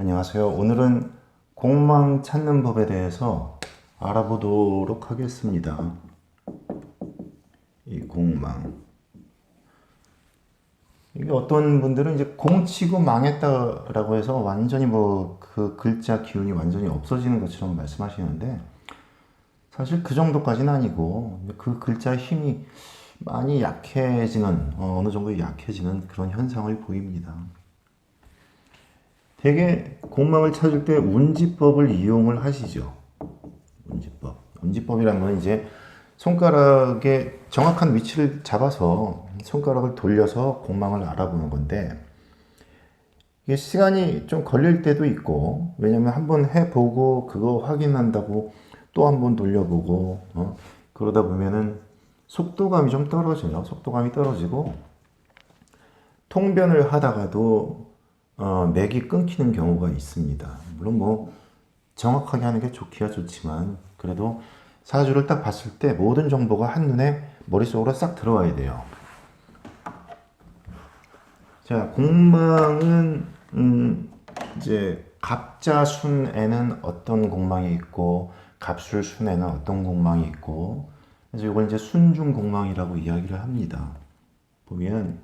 안녕하세요. 오늘은 공망 찾는 법에 대해서 알아보도록 하겠습니다. 이 공망. 이게 어떤 분들은 이제 공 치고 망했다라고 해서 완전히 뭐 그 글자 기운이 완전히 없어지는 것처럼 말씀하시는데 사실 그 정도까지는 아니고 그 글자의 힘이 많이 약해지는 어, 어느 정도 약해지는 그런 현상을 보입니다. 대개 공망을 찾을 때 운지법을 이용을 하시죠. 운지법. 운지법이라는 건 이제 손가락의 정확한 위치를 잡아서 손가락을 돌려서 공망을 알아보는 건데 이게 시간이 좀 걸릴 때도 있고 왜냐면 한번 해보고 그거 확인한다고 또 한 번 돌려보고 어? 그러다 보면은 속도감이 좀 떨어져요. 속도감이 떨어지고 통변을 하다가도 어, 맥이 끊기는 경우가 있습니다. 물론 뭐 정확하게 하는 게 좋기야 좋지만 그래도 사주를 딱 봤을 때 모든 정보가 한눈에 머릿속으로 싹 들어와야 돼요. 자, 공망은 음, 이제 갑자순에는 어떤 공망이 있고 갑술순에는 어떤 공망이 있고 그래서 이걸 이제 순중 공망이라고 이야기를 합니다. 보면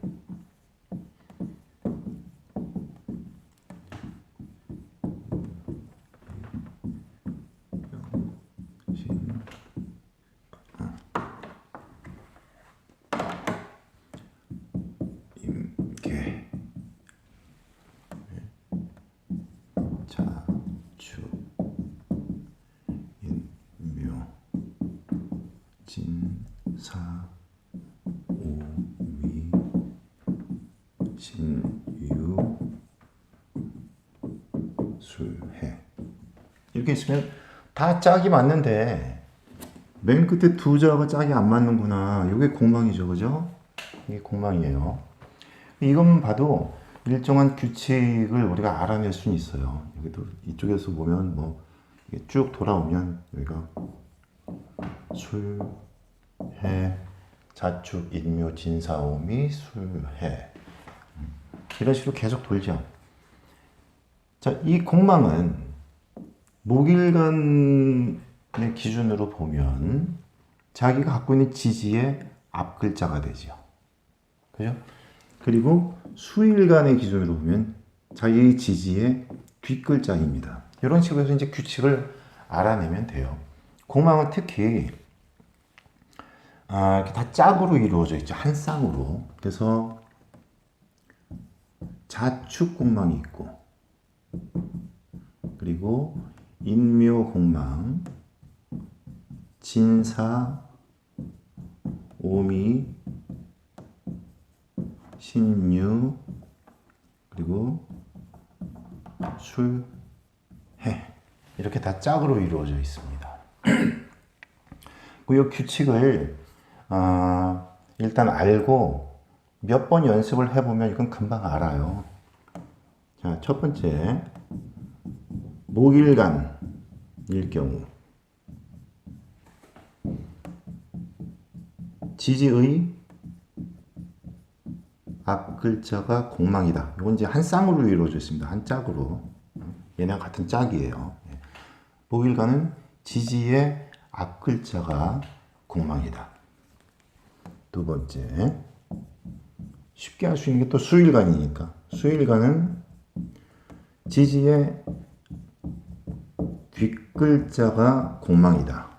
이렇게 있으면 다 짝이 맞는데 맨 끝에 두 자가 짝이 안 맞는구나. 이게 공망이죠, 그죠? 이게 공망이에요. 이것만 봐도 일정한 규칙을 우리가 알아낼 수는 있어요. 여기도 이쪽에서 보면 뭐 쭉 돌아오면 여기가 술, 해, 자축, 인묘, 진사오미, 술, 해 음, 이런 식으로 계속 돌죠. 자, 이 공망은 목일간의 기준으로 보면 자기가 갖고 있는 지지의 앞 글자가 되죠. 그죠? 그리고 수일간의 기준으로 보면 자기의 지지의 뒷 글자입니다. 이런 식으로 해서 이제 규칙을 알아내면 돼요. 공망은 특히 아, 이렇게 다 짝으로 이루어져 있죠. 한 쌍으로. 그래서 자축 공망이 있고 그리고 인묘 공망, 진사, 오미, 신유, 그리고 술, 해 이렇게 다 짝으로 이루어져 있습니다. 그 규칙을 아, 일단 알고 몇 번 연습을 해보면 이건 금방 알아요. 자, 첫 번째 목일간 일 경우 지지의 앞 글자가 공망이다. 이건 이제 한 쌍으로 이루어져 있습니다. 한 짝으로. 얘네랑 같은 짝이에요. 목일간은 지지의 앞 글자가 공망이다. 두 번째. 쉽게 할 수 있는 게 또 수일간이니까. 수일간은 지지의 뒷 글자가 공망이다.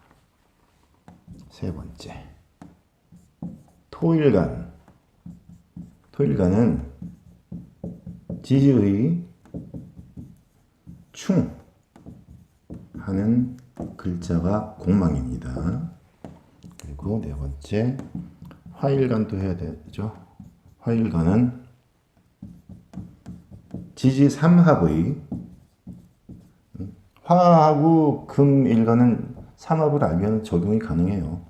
세 번째. 토일간. 토일간은 지지의 충 하는 글자가 공망입니다. 그리고 네 번째. 화일간도 해야 되죠. 화일간은 지지 삼합의 화하고 금 일간은 삼합을 알면 적용이 가능해요.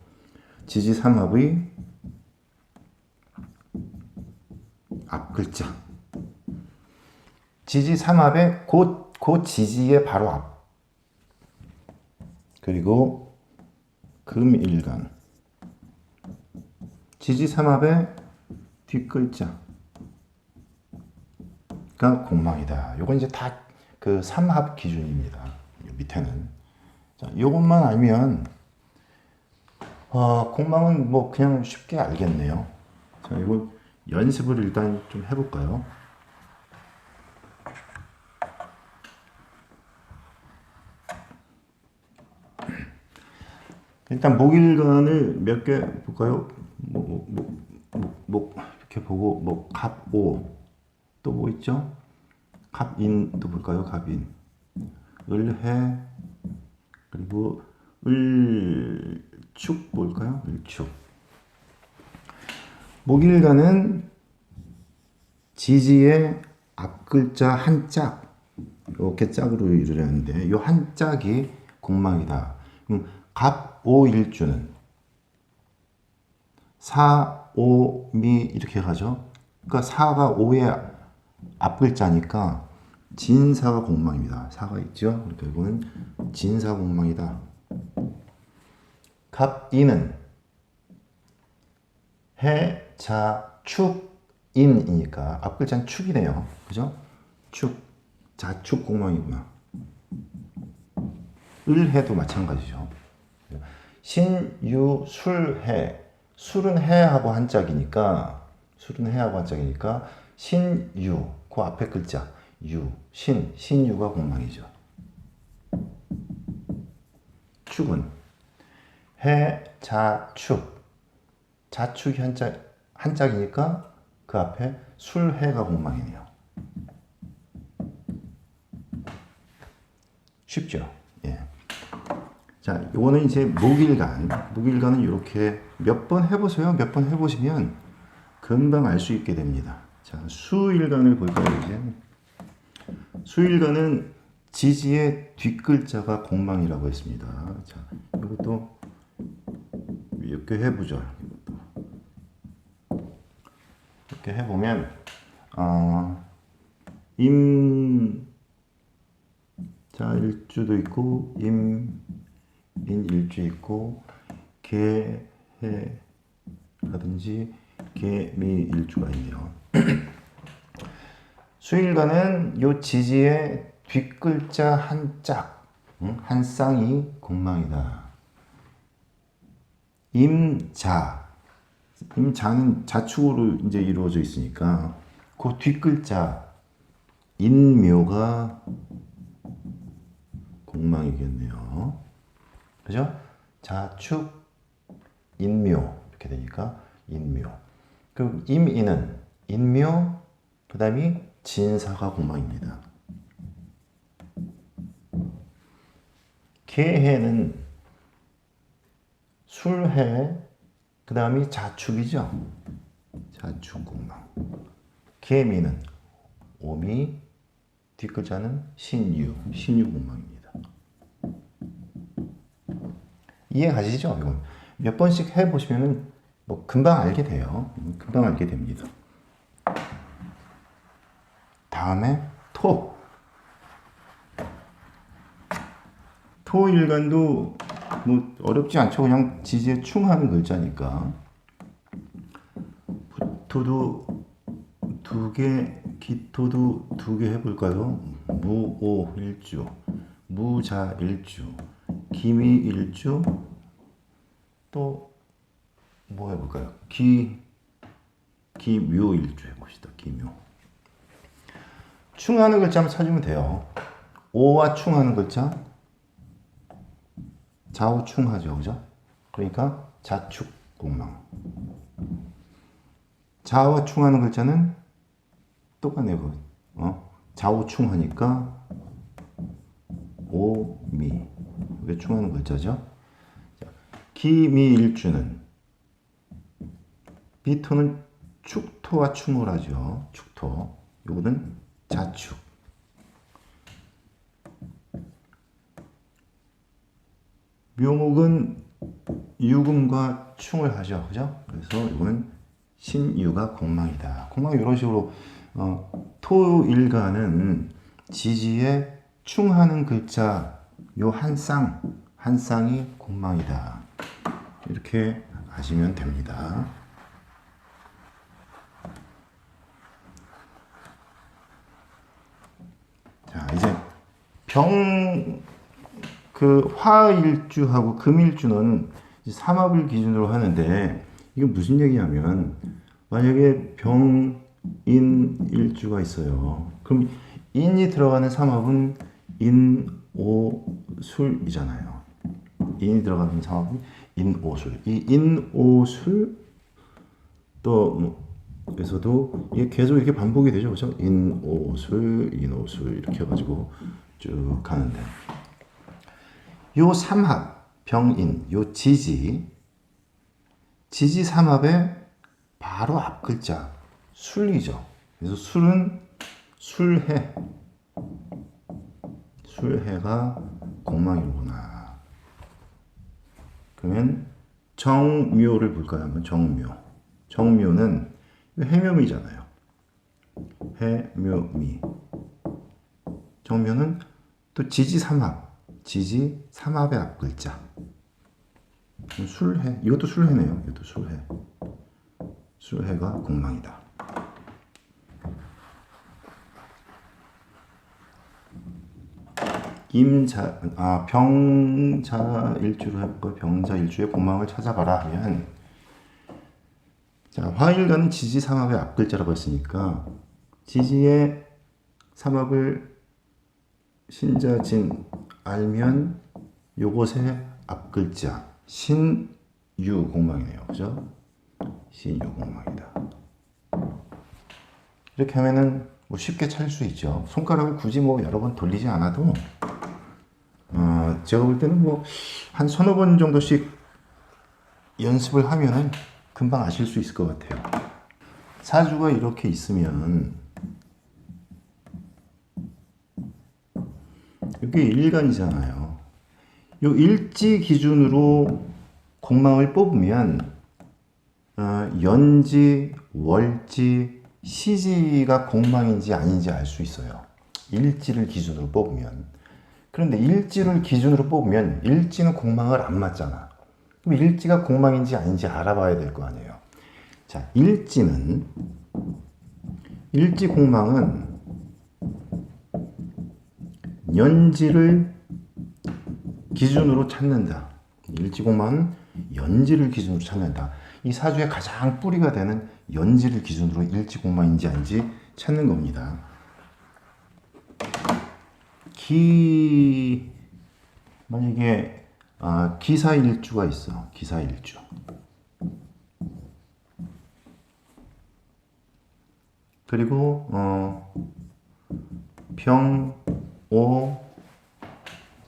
지지 삼합의 앞 글자. 지지 삼합의 곧, 곧 지지의 바로 앞. 그리고 금 일간. 지지 삼합의 뒷글자. 가 공망이다. 요건 이제 다 그 삼합 기준입니다. 요 밑에는. 자, 요것만 알면 어, 공망은 뭐 그냥 쉽게 알겠네요. 자, 이거 연습을 일단 좀 해볼까요? 일단 목일간을 몇 개 볼까요? 뭐, 뭐, 뭐, 뭐, 이렇게 보고 뭐 갑오 또 뭐 있죠? 갑인도 볼까요? 갑인 을해 그리고 을축 볼까요? 을축 목일간은 지지의 앞글자 한 짝, 이렇게 짝으로 이루려는데 이 한 짝이 공망이다. 그럼 갑오일주는 사, 오, 미 이렇게 가죠. 그러니까 사가 오의 앞글자니까 진사가 공망입니다. 사가 있죠. 그러니까 진사 공망이다. 갑 이는 해, 자, 축, 인이니까 앞 글자는 축이네요. 그죠? 축, 자축 공망이구나. 을해도 마찬가지죠. 신, 유, 술, 해. 술은 해하고 한짝이니까 술은 해하고 한짝이니까 신, 유, 그 앞에 글자 유, 신, 신유가 공망이죠. 축은 해, 자, 축. 자축이 한짝 한짝이니까 그 앞에 술 해가 공망이네요. 쉽죠? 예. 자, 요거는 이제 목일간. 목일간은 이렇게 몇 번 해보세요. 몇 번 해보시면 금방 알 수 있게 됩니다. 자, 수일간을 볼까요, 이제? 수일간은 지지의 뒷글자가 공망이라고 했습니다. 자, 이것도 이렇게 해보죠. 이렇게 해보면, 어, 임, 자, 일주도 있고, 임, 인 일주 있고, 개, 해, 라든지, 개, 미 일주가 있네요. 수일간은 요 지지의 뒷글자 한 짝, 응? 한 쌍이 공망이다. 임자, 임자는 자축으로 이제 이루어져 있으니까 그 뒷글자 인묘가 공망이겠네요. 그죠? 자축, 인묘 이렇게 되니까 인묘. 그 임인은 인묘, 그 다음이 진사가 공망입니다. 개해는 술해, 그 다음이 자축이죠. 자축 공망. 개미는 오미, 뒷글자는 신유, 신유 공망입니다. 이해 가시죠? 이건 몇 번씩 해보시면은 뭐 금방 알게 돼요. 금방 알게 됩니다. 다음에 토. 토 일간도 뭐 어렵지 않죠. 그냥 지지에 충하는 글자니까. 부토도 두 개, 기토도 두 개 해볼까요? 무오 일주, 무자 일주, 기미 일주, 또 뭐 해볼까요? 기, 기묘 일주 해봅시다. 기묘. 충하는 글자 한번 찾으면 돼요. 오와 충하는 글자 좌우충하죠, 그죠? 그러니까 자축 공망. 좌와 충하는 글자는 똑같네요. 그, 어? 좌우충하니까 오미 이게 충하는 글자죠. 자, 기미일주는 비토는 축토와 충을 하죠. 축토. 요거는 자축. 묘목은 유금과 충을 하죠. 그죠? 그래서 이거는 신유가 공망이다. 공망 이런 식으로 어, 토일가는 지지에 충하는 글자 요 한 쌍, 한 쌍이 공망이다. 이렇게 아시면 됩니다. 자, 이제 병, 그 화일주하고 금일주는 삼합을 기준으로 하는데 이게 무슨 얘기냐면 만약에 병 인 일주가 있어요. 그럼 인이 들어가는 삼합은 인 오 술이잖아요. 인이 들어가는 삼합은 인 오 술. 이 인 오 술 또 에서도 이게 계속 이렇게 반복이 되죠, 그렇죠? 인오술, 인오술 이렇게 해가지고 쭉 가는데 요 삼합 병인 요 지지 지지 삼합의 바로 앞 글자 술이죠. 그래서 술은 술해 술해가 공망이구나. 그러면 정묘를 볼까요? 한번 정묘. 정묘는 해묘미잖아요. 해묘미. 정묘는 또 지지 삼합. 지지 삼합의 앞 글자. 술해. 이것도 술해네요. 이것도 술해. 술해가 공망이다. 임자 아 병자 일주로 해볼까 병자 일주의 공망을 찾아봐라 하면 자 화일과는 지지 삼합의 앞 글자라고 했으니까 지지의 삼합을 신자진 알면 요것의 앞 글자. 신유 공망이네요. 그죠? 신유 공망이다. 이렇게 하면은 뭐 쉽게 찾을 수 있죠. 손가락을 굳이 뭐 여러 번 돌리지 않아도 어, 제가 볼 때는 뭐 한 서너 번 정도씩 연습을 하면은 금방 아실 수 있을 것 같아요. 사주가 이렇게 있으면 이게 일간이잖아요. 요 일지 기준으로 공망을 뽑으면 어, 연지, 월지, 시지가 공망인지 아닌지 알 수 있어요. 일지를 기준으로 뽑으면. 그런데 일지를 기준으로 뽑으면 일지는 공망을 안 맞잖아. 그럼 일지가 공망인지 아닌지 알아봐야 될 거 아니에요. 자, 일지는 일지 공망은 연지를 기준으로 찾는다. 일지 공망은 연지를 기준으로 찾는다. 이 사주의 가장 뿌리가 되는 연지를 기준으로 일지 공망인지 아닌지 찾는 겁니다. 기 만약에 아, 기사 일주가 있어. 기사 일주. 그리고 어, 병오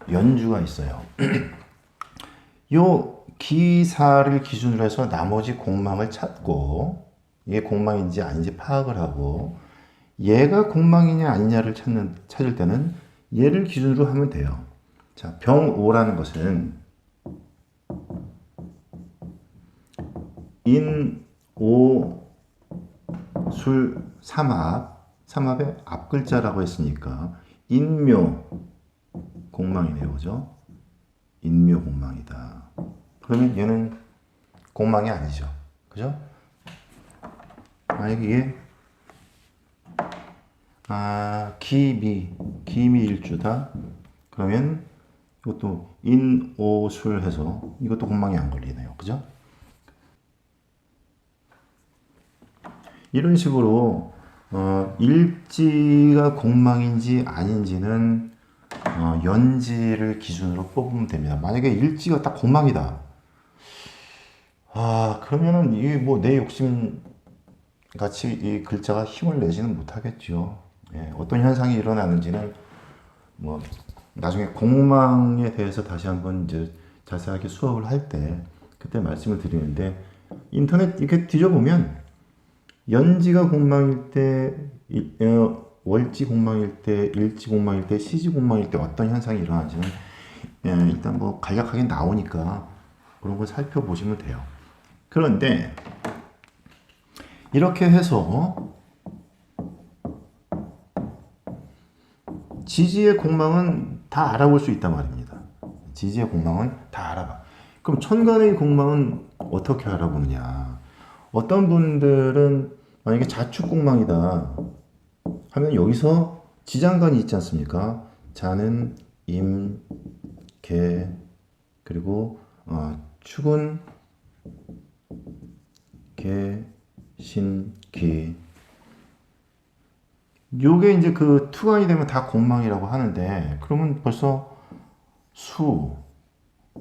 연주가 있어요. 요 기사를 기준으로 해서 나머지 공망을 찾고 이게 공망인지 아닌지 파악을 하고 얘가 공망이냐 아니냐를 찾는 찾을 때는 얘를 기준으로 하면 돼요. 자, 병오라는 것은 인 오 술 삼합 삼합의 앞 글자라고 했으니까 인묘 공망이네요, 그죠? 인묘 공망이다. 그러면 얘는 공망이 아니죠, 그죠? 만약에 이게 아 기미 기미 일주다. 그러면 이것도 인오술 해서 이것도 공망이 안 걸리네요. 그죠? 이런 식으로 어, 일지가 공망인지 아닌지는 어, 연지를 기준으로 뽑으면 됩니다. 만약에 일지가 딱 공망이다. 아 그러면은 이게 뭐 내 욕심 같이 이 글자가 힘을 내지는 못하겠죠. 예, 어떤 현상이 일어나는지는 뭐 나중에 공망에 대해서 다시 한번 이제 자세하게 수업을 할 때 그때 말씀을 드리는데 인터넷 이렇게 뒤져보면 연지가 공망일 때 일- 어, 월지 공망일 때 일지 공망일 때 시지 공망일 때 어떤 현상이 일어나는지는 예, 일단 뭐 간략하게 나오니까 그런 걸 살펴보시면 돼요. 그런데 이렇게 해서 지지의 공망은 다 알아볼 수 있단 말입니다. 지지의 공망은 다 알아봐. 그럼 천간의 공망은 어떻게 알아보느냐? 어떤 분들은 만약에 자축 공망이다 하면 여기서 지장간이 있지 않습니까? 자는 임, 개, 그리고 어, 축은 개, 신, 기. 요게 이제 그 투간이 되면 다 공망이라고 하는데 그러면 벌써 수,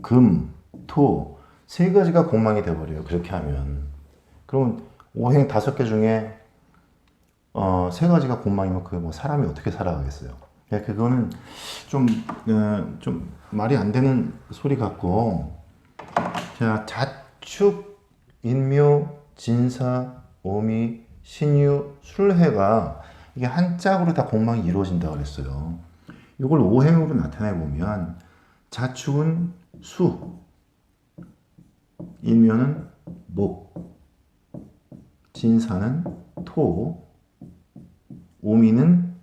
금, 토, 세 가지가 공망이 돼버려요. 그렇게 하면. 그러면 오행 다섯 개 중에 어, 세 가지가 공망이면 그게 뭐 사람이 어떻게 살아가겠어요. 예, 그거는 좀, 어, 좀 말이 안 되는 소리 같고, 자, 자축, 인묘, 진사, 오미, 신유, 술해가 이게 한 짝으로 다 공망이 이루어진다고 그랬어요. 이걸 오행으로 나타내 보면 자축은 수, 인묘는 목, 진사는 토, 오미는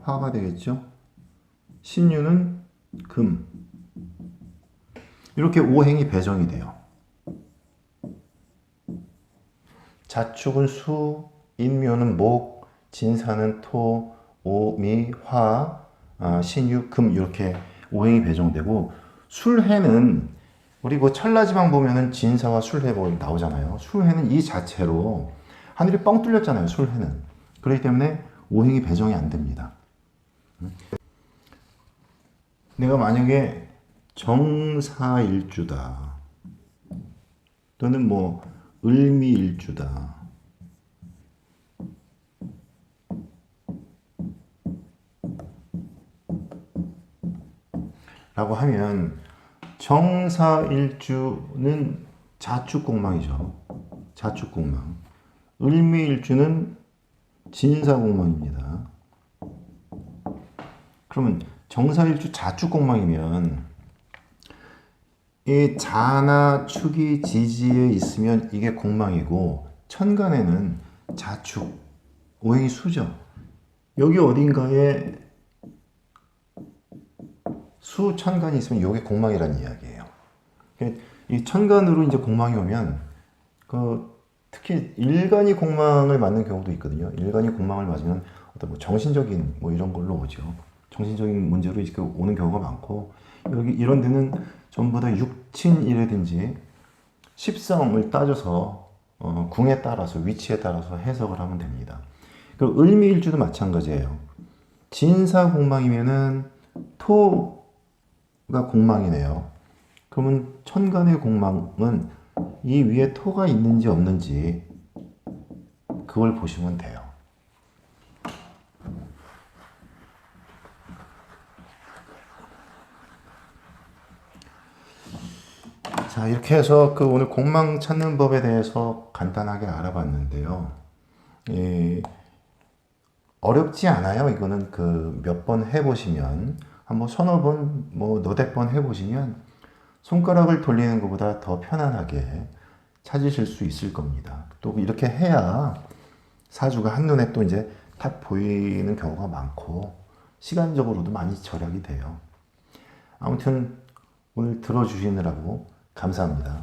화가 되겠죠. 신유는 금. 이렇게 오행이 배정이 돼요. 자축은 수, 인묘는 목, 진사는 토, 오 미, 화, 아, 신유, 금 이렇게 오행이 배정되고 술해는 우리 뭐 천라지방 보면은 진사와 술해 뭐 나오잖아요. 술해는 이 자체로 하늘이 뻥 뚫렸잖아요. 술해는 그렇기 때문에 오행이 배정이 안 됩니다. 내가 만약에 정사일주다 또는 뭐 을미일주다 라고 하면 정사일주는 자축공망이죠. 자축공망. 을미일주는 진사공망입니다. 그러면 정사일주 자축공망이면 이 자나 축이 지지에 있으면 이게 공망이고 천간에는 자축 오행이 수죠. 여기 어딘가에 수 천간이 있으면 이게 공망이라는 이야기예요. 이 천간으로 이제 공망이 오면 그 특히 일간이 공망을 맞는 경우도 있거든요. 일간이 공망을 맞으면 어떤 뭐 정신적인 뭐 이런 걸로 오죠. 정신적인 문제로 이렇게 오는 경우가 많고 여기 이런 데는 전부 다 육친이라든지 십성을 따져서 어, 궁에 따라서 위치에 따라서 해석을 하면 됩니다. 그 을미일주도 마찬가지예요. 진사 공망이면은 토 가 공망이네요. 그러면 천간의 공망은 이 위에 토가 있는지 없는지 그걸 보시면 돼요. 자, 이렇게 해서 그 오늘 공망 찾는 법에 대해서 간단하게 알아봤는데요. 이, 어렵지 않아요. 이거는 그 몇 번 해보시면, 한번 서너 번, 뭐 너댓 번 해보시면, 손가락을 돌리는 것보다 더 편안하게 찾으실 수 있을 겁니다. 또 이렇게 해야 사주가 한눈에 또 이제 탁 보이는 경우가 많고, 시간적으로도 많이 절약이 돼요. 아무튼 오늘 들어주시느라고 감사합니다.